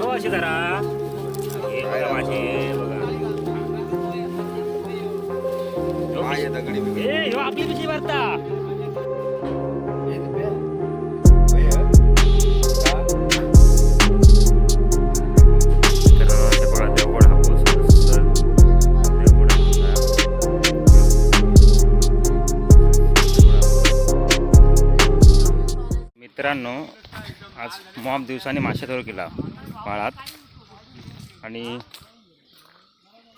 हो अशी जरा हे बघा माझे बघा. ए ह्यो आपली वार्ता. मित्रांनो आज मॉब दिवसाने मासे धरू केला माळात आणि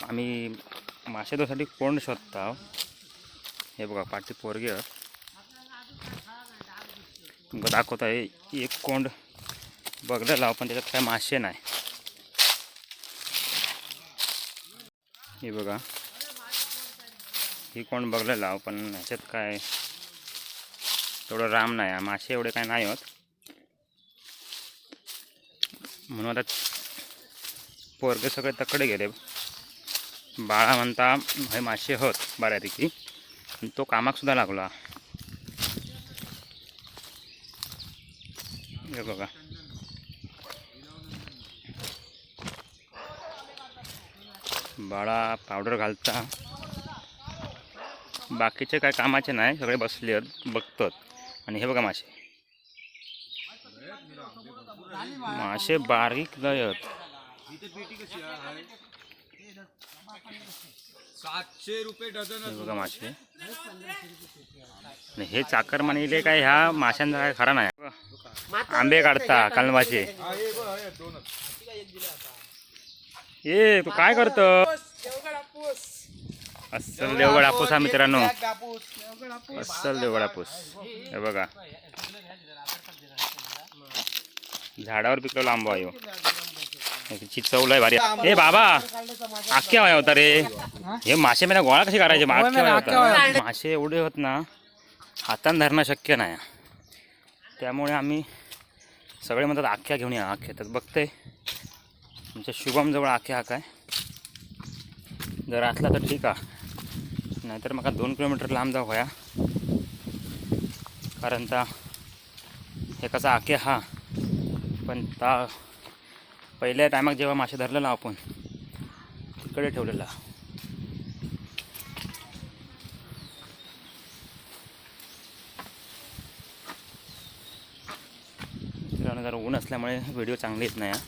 आम्ही मासे धरसाठी कोंड शोधता हे बघा पाठी पोरगे तुमका दाखवत आहे एक कोंड बघलेला पण त्याच्यात काय मासे नाही. हे बघा ही कोण बघलेला पण ह्याच्यात काय तेवढं राम नाही. मासे एवढे काय नाही होत. म्हणून आता पोरगे सगळे तकडे गेले. बाळा म्हणता हे मासे होत बऱ्यापैकी. तो कामाक सुद्धा लागला. हे बघा. बाळा पावडर घालता. बाकीचे काय कामाचे नाही सगळे बसले आहेत बघतात. आणि हे बघा मासे. मासे बारीक आहेत सातशे रुपये डझन हे बघा मासे. आणि हे चाकर म्हणले काय ह्या माशांचा काय खरा नाही. आंबे काढता कलमाचे. ए तू काय करतो? अस्सल देवगड हापूस हा मित्रांनो. अस्सल देवगड हापूस. हे बघा. झाडावर पिकलेला आंबा आहे ह्यो. याची चव लय भारी. ए बाबा आख्या वाया होता रे. हे? मासे मला गोळा कसे करायचे? आख्या होता. मासे एवढे होत ना हातान धरणं शक्य नाही. त्यामुळे आम्ही सगळे म्हणतात आख्या घेऊन या आख्या. तर बघते आमच्या शुभमजवळ आखे हा काय? जर असला तर ठीक आहे. नाहीतर मग दोन किलोमीटर लांब जाऊ होया. कारण ता हे कसा आखे हा? पण ता पहिल्या टायमाक जेव्हा मासे धरलेला आपण तिकडे ठेवलेला. जरा ऊन असल्यामुळे व्हिडिओ चांगले येत नाही हा.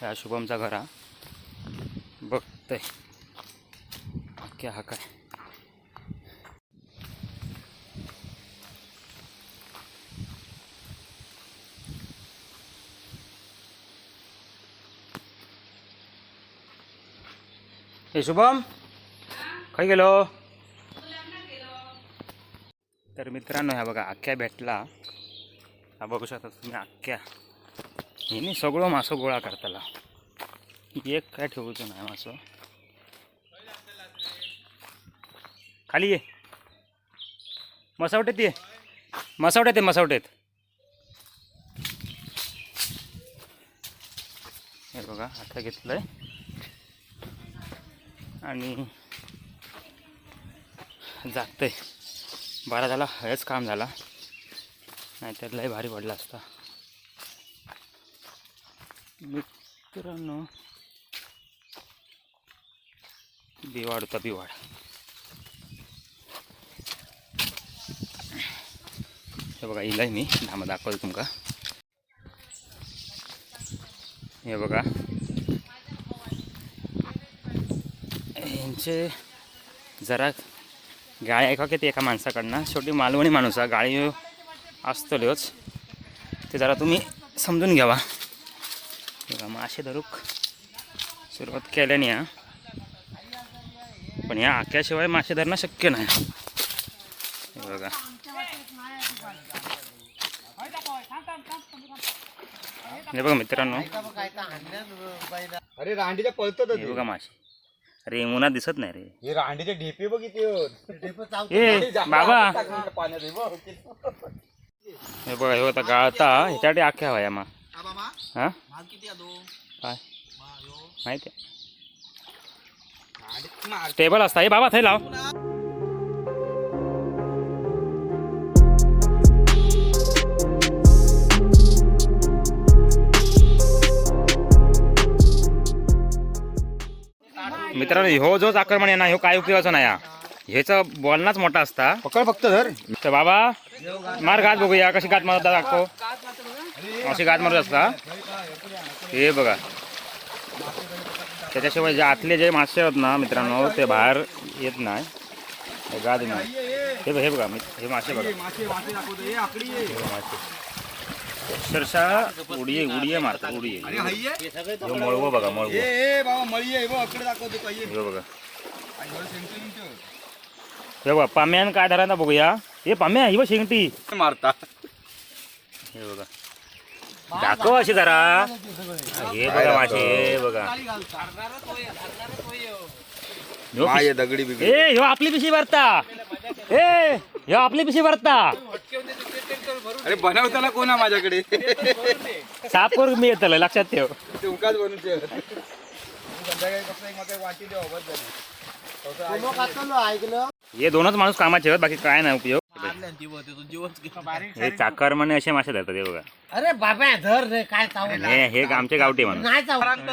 ह्या शुभमचा घरा. बघतय. क्या हा काय? हे शुभम. खाई गेलो तर मित्रांनो ह्या बघा आख्या भेटला. हा बघू शकता तुम्ही आख्या. हिने सगळं मासं गोळा करताला. एक काय ठेवतो नाही मासं. खाली ये. मसावटेत ये. मसावटेत ये मसावटेत. हे बघा आता घेतलंय. आणि जागतंय. बारा झाला हेच काम झाला. नाहीतर लय भारी पडला असता. मित्रांनो बिवाड होता बिवाड. हे बघा इलाय मी. धामा दाखवतो तुमका. हे बघा. यांचे जरा गाळी ऐका की ते एका माणसाकडनं. शेवटी मालवणी माणूस हा गाळी असतलोच ते जरा तुम्ही समजून घ्यावा. बघा मासे धरूक सुरुवात केल्याने हा. पण या आक्याशिवाय मासे धरणं शक्य नाही. बघा. हे बघा मित्रांनो. अरे रांडीच्या पळतात हे बघा मासे. अरे उन्हात दिसत नाही रे. हे रांडीचे ढेपे बघ किती होत. ए बाबा. हे बघ. हे होता गाळता. ह्याच्यासाठी आख्या हवा मा. हा काय? माहिती आहे? टेबल असता. हे बाबा थंय लाव. मित्रांनो ह्यो जो चाकर म्हणे ना ह्यो काय उपयोगाचा नाही हा. ह्याचा बोलनाच मोठा असता. पकड फक्त धर. तर बाबा मार घात बघूया कशी घात मारत दाखव. अशी घात मारत असता हे बघा. त्याच्याशिवाय जे आतले जे मासे आहेत ना मित्रांनो ते बाहेर येत नाही. हे गाद नाही. हे बघ- हे बघा मी- हे मासे बघा. हे आहे. हे मासे. अक्षरशः उडिये उडिये मारतात? हे मळवं बघा मळवं. ए बाबा मळी आहे बघ आकडे दाखवतो पाहिजे हे बघा. हे बघा पाम्यान काय धरायला बघूया? हे पाम्या ही बघ शेंगटी मारता. हे बघा. दाखव अशी जरा. हे बघा मासे हे बघा. दगडी बिगडी. ए ह्यो आपली पिशी भरता. ए ह्यो आपली पिशी भरता. अरे बनवताना कोण आहे माझ्याकडे? साफ करून मी येतलं लक्षात ठेव. ते उकाच बनवून ठेव. संध्याकाळी फक्त एक मला वाटी द्या बस झाली. हे दोनच माणूस कामाचे आहेत बाकी काय नाही उपयोग. हे चाकर म्हणे असे मासे धरतात हे बघा. अरे बाबा धर रे काय चावलं. हे हे आमचे गावठी माणूस. नाही चावलं.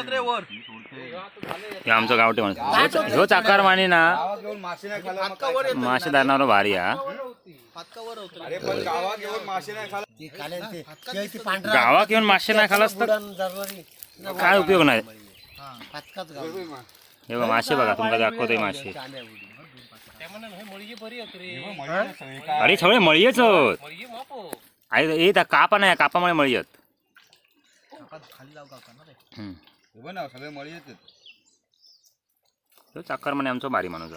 हे आमचं गावठी माणूस. ह्यो- चाकर माने ना मासे धरणार भारी हा. अरे पण गावात घेऊन मासे नाही खाला ती खालेल ते. ते ती पांढरा. गावात येऊन मासे नाही खालास तर. काय उपयोग नाही. हे बघा मासे बघा तुमका दाखवतोय मासे अरे सगळे मळीच अरे हे. कापा नाही कापामुळे मळी आहेत. ना सगळे मळी येतात. तो चाकर म्हणे आमचा भारी माणूस.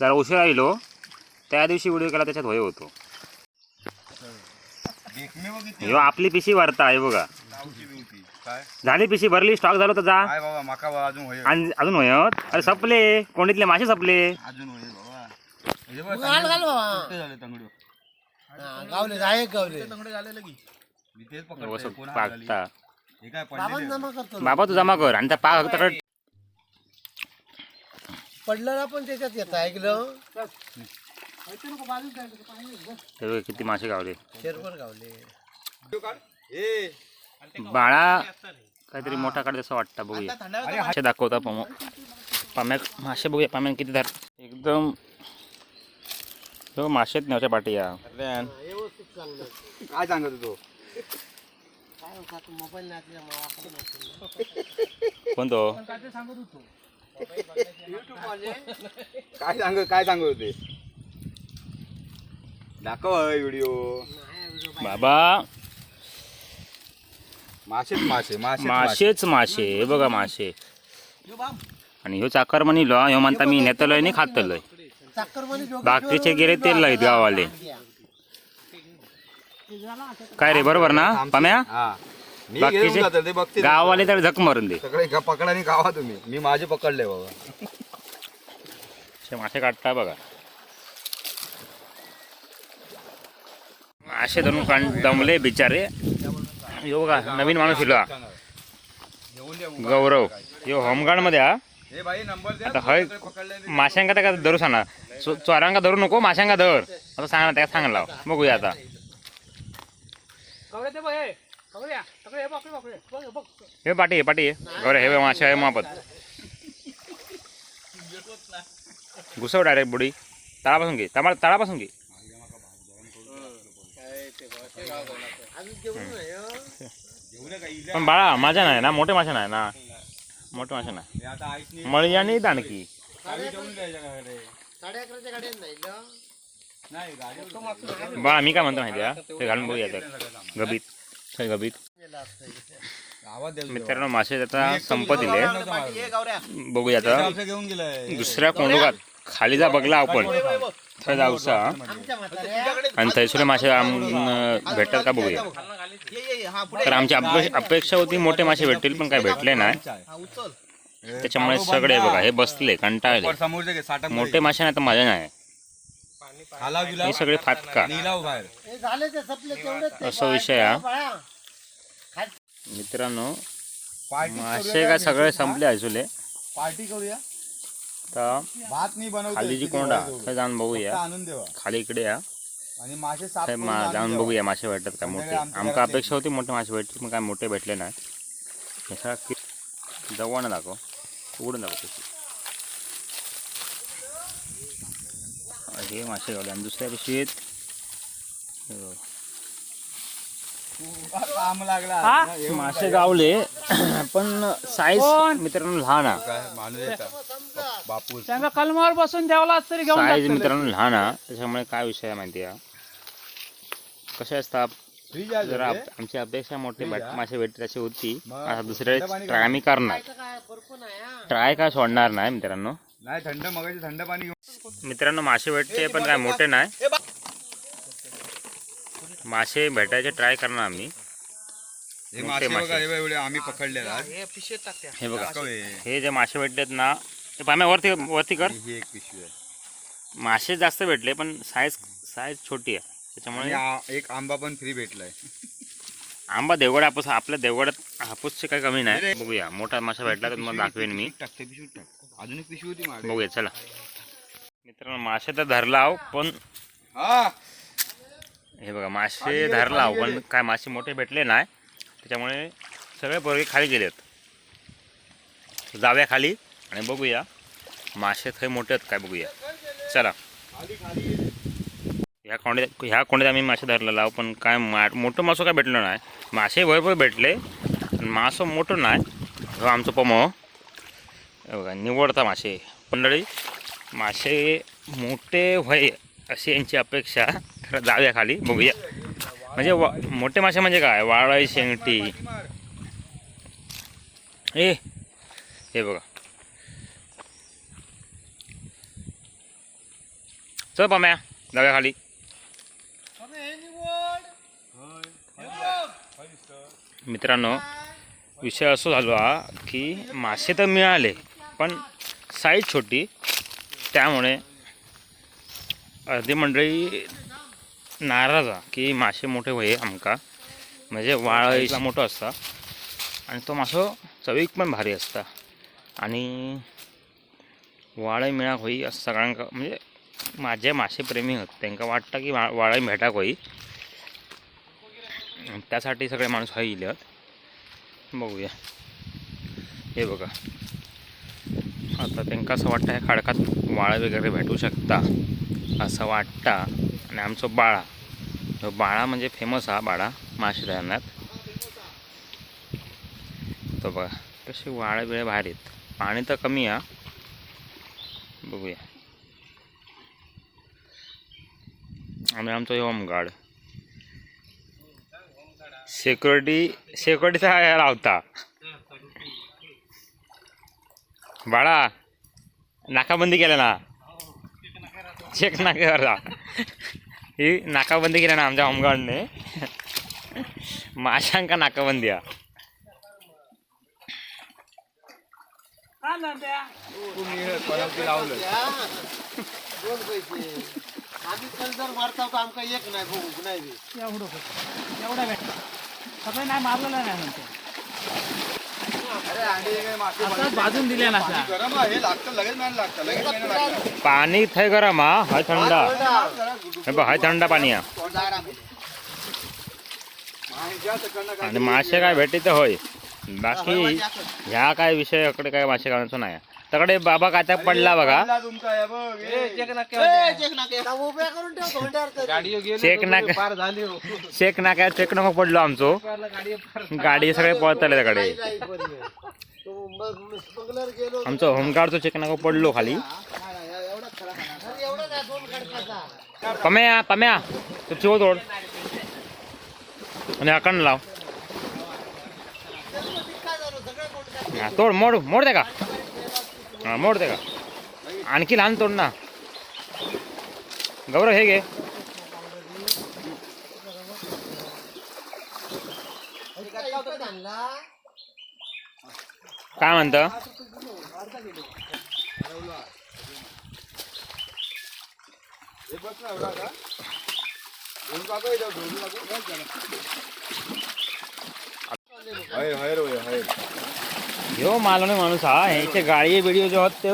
जरा उशिरा येलो त्या दिवशी व्हिडिओ केला त्याच्यात होय होतो. देखणे ह्यो आपली पिशी भरता आहे बघा. गावची बिवती. काय? झाली पिशी भरली स्टॉक झालो तर जा. काय बाबा माका बा अजून होय. आणि अजून होयत अरे सपले कोंडीतले मासे सपले. अजून होय बाबा. हे बघ, घाल घाल बाबा. कुठे झाले तंगडी. हा, गावले जाय गावले. तंगडे झाले लगी मी तेच असं पकडतोय कोण पाकता. हे काय बाबा पडलेले जमा करतो बाबा तू जमा कर आणि त्या पाक तकड पडलेला पण त्याच्यात येत ऐकलं? बघ किती मासे गावले. शेरभर गावले. ए. बाळा काहीतरी मोठा काढ असं वाटतं बघूया. मासे दाखवता पम पाम्या मासे बघूया पाम्या किती धर एकदम तो मासेच नव्हत्या पाठी या. काय सांगत होतो? काय होतं आता मोबाईल नाही आपल्या मावाकडे कोण तो काय सांग काय सांगत होते? दाखव व्हिडिओ बाबा. मासेच मासे मासे मासेच मासे हे बघा मासे. आणि ह्यो चाकर म्हणलो ह्यो म्हणता मी नेतलोय नाही खातलोय. बाकीचे गेले तेल लाईत गावाले. काय रे बरोबर ना? पाम्या? हा. मी बाकीचे? घेऊन जातो ते बघते गावाले तर झक मारून दे. सगळे गा- पकडा आणि गावा तुम्ही. मी माझे पकडले बाबा. असे मासे काढता बघा. मासे धरून काढ दमले बिचारे. यो बघा नवीन माणूस द्या गौरव यो होमगार्डमध्ये हा. हे भाई नंबर द्या. आता हय माशांका त्या धरू सांगा चो- चोरांका धरू नको माशांका धर. आता सांगा त्या सांगा लाव. बघूया आता. हे. पाठी हे पाठी गौरे हे बघ, मासे आहे मापत घुसव डायरेक्ट बुडी. तळापासून घे. तळा तळापासून घे. अजून जेवण नाही हं. पण बाळा माझ्या नाही ना मोठे मासे नाही ना. मोठे मासे नाही. मळी आणि दाणकी? साडे अकराच्या गाड्यात नाही बा आम्ही मी काय म्हणतो माहिती आहे ते घालून बघूया तर. गबीत. चल गबीत. मित्रांनो मासे आता संपत दिले बघूया आता. दुसऱ्या कोंडोगात खाली जा बघला आपण. थंय जाऊसा आणि थैसुरे मासे भेटतात का बघूया. तर आमची अपेक्षा होती मोठे मासे भेटतील पण काय भेटले नाही. त्याच्यामुळे सगळे बघा हे बसले कंटाळले. मोठे मासे नाही तर मजा नाही. खाला हे सगळे फाटका. निलाव बाहेर. हे झाले ते सपले तेवढेच ते असा विषय हा. मित्रांनो पार्टी मासे काय सगळे संपले आयसुले. पार्टी करूया? तर भात मी बनवतो खाली जी कोंडा थंय जाऊन बघूया. आणून देवा. खाली इकडे या. आणि मासे साफ थंय करून मा- आणून जाऊन देवा. बघूया मासे भेटतात का मोठे. आमका अपेक्षा होती मोठे मासे भेटतील पण काय मोठे भेटले नाही हे सगळं कि- जवळ दाखव. उघडून दाखव. कशी हे मासे गावले आणि दुसऱ्या पिशवीत? मासे गावले पण साईज मित्रांनो लहान बापूस त्यांना कलमावर बसून ठेवला तरी घेऊन साईज. मित्रांनो लहान आहे. त्याच्यामुळे काय विषय आहे माहिती आहे? कसे असतात? जरा आमची अपेक्षा मोठी. मासे भेटते अशी होती. दुसऱ्या आम्ही करणार. हा. ट्राय काय सोडणार नाही मित्रांनो. नाही थंड मगाशी थंड पाणी घेऊन मित्रांनो मासे भेटते पण काय मोठे नाही. मासे भेटायचे ट्राय करणार आम्ही. हे मासे. बघा हे एवढे आम्ही हे बघा. हे. हे जे मासे भेटलेत ना ते पाम्या वरती वरती कर. ही एक पिशवी आहे. मासे जास्त भेटले पण साईज साईज छोटी आहे. त्याच्यामुळे आ- एक आंबा पण फ्री भेटलाय. आंबा देवगड हापूस आपल्या देवगडात हापूसचे काही कमी नाही. बघूया मोठा मासा भेटला तर तुम्हाला दाखवेन मी. टाक ते पिशवीत टाक. अजून एक पिशवी होती माझ्या बघूया चला. मित्रांनो मासे तर धरला आहो पण हा. हे बघा मासे धरला आहो पण काय मासे मोठे भेटले नाही. त्याच्यामुळे सगळे पोरगे खाली गेलेत. जाव्या खाली आणि बघूया मासे थंय मोठे आहेत काय बघूया. चला. ह्या कोंड्यात ह्या कोंड्यात आम्ही मासे धरलेला आहो पण काय मा मोठं मासं काय भेटलं नाही. मासे भरपूर भेटले पण मासं मोठं नाही. हो आमचं पमो. बघा निवडता मासे. मंडळी मासे मोठे व्हाय अशी यांची अपेक्षा. तर जाऊया खाली बघूया. म्हणजे वा मोठे मासे म्हणजे काय? वाळाई शेंगटी. ए हे बघा. चल पाम्या जाऊया खाली मित्रांनो विषय असं झालो हा की मासे तर मिळाले. पण साईज छोटी त्यामुळे अर्धी मंडळी नाराज हा की मासे मोठे होय आमका. म्हणजे वाळीला मोठं असता. आणि तो मासो चवीक पण भारी असता. आणि वाळय मिळाक होई असं सगळ्यांका म्हणजे माझे मासे प्रेमी होत. त्यांना वाटतं की वा वाळय भेटाक होई. त्यासाठी सगळे माणूस हा इल्यात. बघूया. हे बघा. आता त्यांना असं वाटतं ह्या खडकात वाळं वगैरे भेटू शकता असं वाटतं. आणि आमचं बाळा बाळा म्हणजे फेमस हा बाळा मासे धरणात तो बघा तशी वाळं वेळ भारी पाणी तर कमी हा बघूया. आणि आमचं होमगार्ड. सिक्युरिटी सिक्युरिटीचा लावता. बाळा नाकाबंदी केलं ना. चेक नाका ही नाकाबंदी केल्या ना आमच्या होमगार्डने. माशांका नाकाबंदी हा आम्ही मारता तर आमका एक नाही बघू नाही एवढं एवढं नाही मारलेलं नाही म्हणते अरे अंडे हे मासे आताच भाजून दिले ना त्या. गरम आहे लागतं लगेच नाही लागतं लगेच नाही लागतं. पाणी थंय गरम हा हाय थंड. हे बघ हाय थंड पाणी हा. आणि मासे काय भेटते होय? बाकी ह्या काय विषयाकडे काय मासे घालण्याचं नाही. तकडे बाबा कात्याक पडला बघा. हे हे. चेक नाके. चेक नाका चेक नाका पडलो आमचो. गाडी सगळे पळतले तकडे आमचं होमगार्डचं चेक नाका पडलो खाली. पम्या पम्या. तू चिव तोड. आणि अकण लाव. तोड मोड मोड दे का? हा मोडते का? आणखी लहान तोड ना. गौरव हे घे. काय म्हणतं? हे बस रे एवढा ह्यो मालवणी माणूस हा ह्याचे गाडी बिडी जो होत ते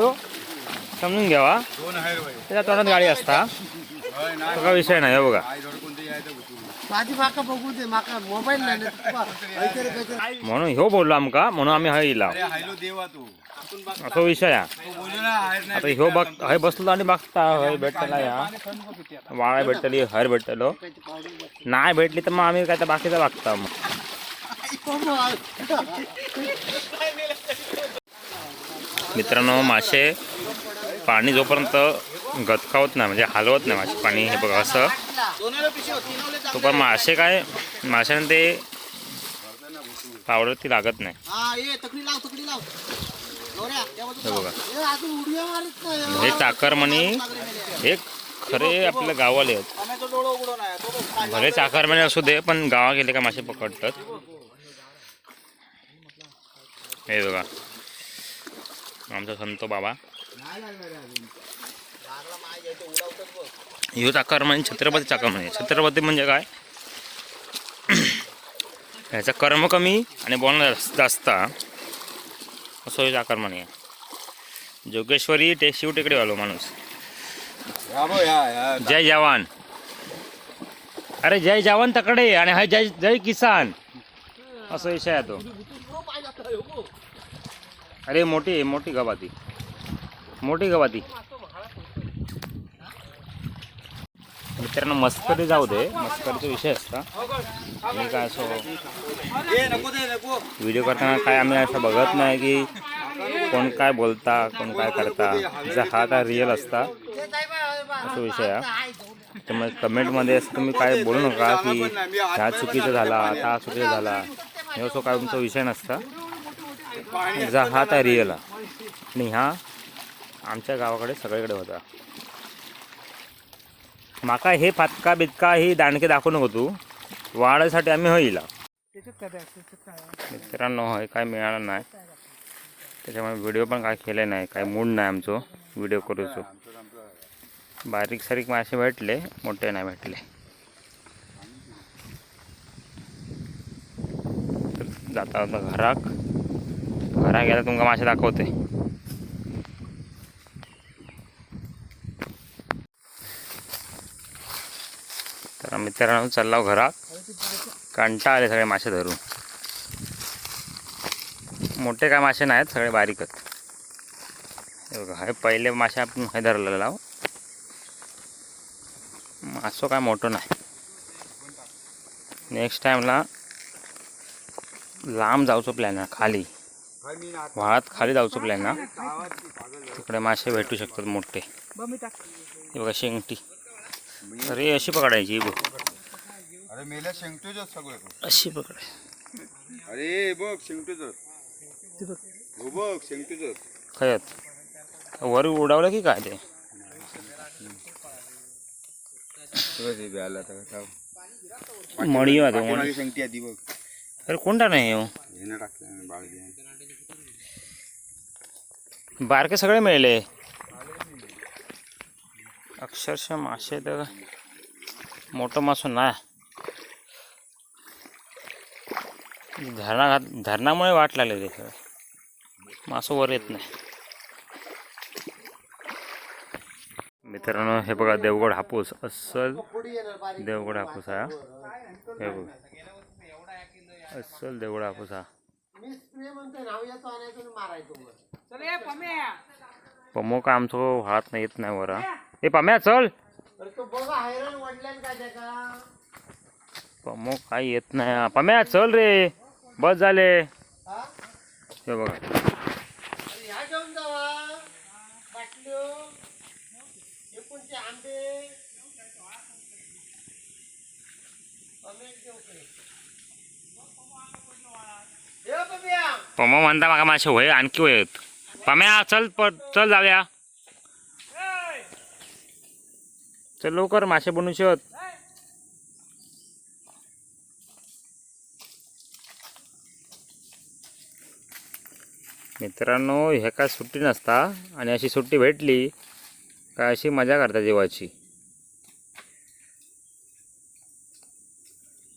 समजून घ्यावा दोन हैर होय त्याच्या तोंडात गाडी असता होय तो नाही काय विषय नाही हो बघा आई जोड कोणते यायचं बघू माझी माका बघू दे माका मोबाईल नाही ना तुका काहीतरी काहीतरी म्हणून ह्यो बोललो आमका म्हणून आम्ही हय इला अरे हायलो देवा तू असो विषय हा तो बोललो ना हायर नाही आता ह्यो बघ हय बसलो आणि बघता हय भेटला या वाळा भेटली हर भेटलो नाही भेटली तर मग आम्ही काय तर बाकीचं बघता मग मित्रांनो मासे पाणी जोपर्यंत गतकावत नाही म्हणजे हलवत नाही मासे पाणी हे बघा असं. तोपर्यंत मासे काय माशाने ते पावडर ती लागत नाही. हे बघा. हे चाकरमणी हे खरे आपल्या गावाले आहेत. भले चाकरमणी असू दे पण गावा गेले का मासे पकडतात. हे बघा. आमचा संतो बाबा. ह्यो चाकरमणी छत्रपती चाकरमणी छत्रपती म्हणजे काय? ह्याचा कर्म कमी आणि बोलणं जास्त- असं हे चाकर आहे जोगेश्वरी ते शिव टेकडे आलो माणूस. जय जवान. अरे जय जवान तकडे आणि हा जय जय किसान. असा विषय आहे तो. अरे मोठी आहे मोठी गवाती मोठी गवाती मित्रांनो मस्करी जाऊ दे. मस्करीचा विषय असता. मी काय असो व्हिडिओ करताना काय आम्ही असं बघत नाही की कोण काय बोलता कोण काय करता. जर हा काय रिअल असता असा विषय आहे. त्यामुळे कमेंटमध्ये असं तुम्ही काय बोलू नका की ह्या चुकीचं झाला हा चुकीचं झाला. हे असं काय तुमचा विषय नसता. जा हा त्या रिअल आणि ह्या आमच्या गावाकडे सगळीकडे होता. माका हे फातका बितका ही दाणके दाखवू नको तू. वाढायसाठी आम्ही होईला. मित्रांनो हे काय मिळालं नाही. त्याच्यामुळे व्हिडिओ पण काय केले नाही. काय मूड नाही आमचं. व्हिडिओ करूचो बारीक सारीक मासे भेटले मोठे नाही भेटले. जाता जाता घराक. घरा गेला तुमका मासे दाखवते. तर मित्रांनो चाललो घरात. कंटा आले सगळे मासे धरून. मोठे काय मासे नाहीत सगळे बारीकच. हे बघा हे पहिले मासे आपण हे धरलेला लाव मासो काय मोठं नाही. नेक्स्ट टाईमला लांब जाऊचं प्लॅन आहे खाली. वाळात खाली जाऊचं प्लॅन ना. तिकडे मासे भेटू शकतात मोठे. बघ हे शेंगटी. अरे अशी पकडायची बघ. अरे मेल्या शेंगटूच सगळं. अशी पकडाय. अरे बघ शेंगटूच बघ. हो बघ शेंगटूच खयत वर उडावलं की काय ते? मळी वाजव शेंगटी आधी बघ. अरे कोणता नाही हो? टाकलं बाळ घे बारके सगळे मिळले. अक्षरशः मासे तर मोठं मासो नाही धरणा घात धरणामुळे वाट लागले ते मासो वर येत नाही. मित्रांनो हे बघा देवगड हापूस. अस्सल देवगड हापूस हा. हे बघा. अस्सल देवगड हापूस हा. पमो का आमचं वाहत नाही येत नाही वर. हा. ए पम्या चल. अरे तो बघा हैराण वडल्यान काय त्याका पमो काय येत नाही. पम्या चल रे. बस झाले. हा? बघा. हे. पमो म्हणता माका मासे होय आणखी होय आहेत. पम्या चल प चल जाऊया. चल लवकर मासे बनू शकत. मित्रांनो हे काय सुट्टी नसता आणि अशी सुट्टी भेटली काय अशी मजा करता जीवाची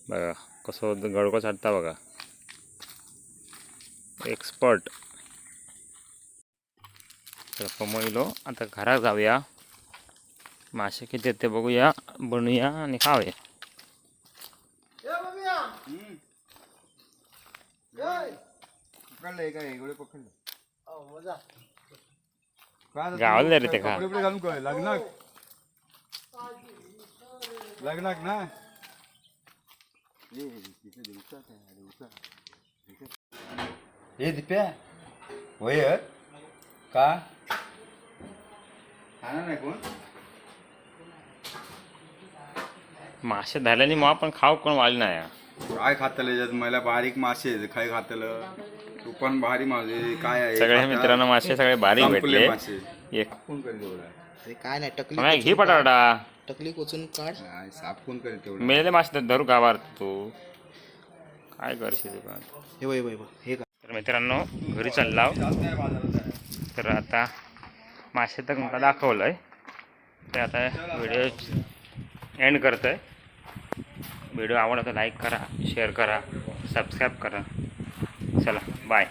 बघा कसं गडको चढता बघा. एक्सपर्ट तर कमविलो आता घरात जाऊया. मासे किती आहेत ते बघूया बनूया आणि खाऊया. गावले रे ते खा. घालून काय? लग्नाक ना. हे दिप्या. होय का? खाणार नाही कोण? मासे धरल्याने मग आपण खाऊ कोण वाढ नाही. काय खातलं मला बारीक मासे. काय खातलं? तू पण भारी मासे काय आहे? सगळे खाता? मित्रांनो मासे सगळे बारीक संपले भेटले. मासे. एक. कोण करेल तेवढा? अरे काय नाही टकली घे पटाटा टकली कोचून काढ. काय साफ कोण करेल तेवढा? मेलेले मासे तर धरू गावार तू. काय करशील हे हे मित्रांनो घरी चालला आहो. जास्त आहे बाजारात जायला. तर आता मासे तर मला दाखवलं आहे ते आता व्हिडिओ एंड करतो आहे व्हिडिओ आवडला तर लाईक करा शेअर करा सबस्क्राईब करा. चला बाय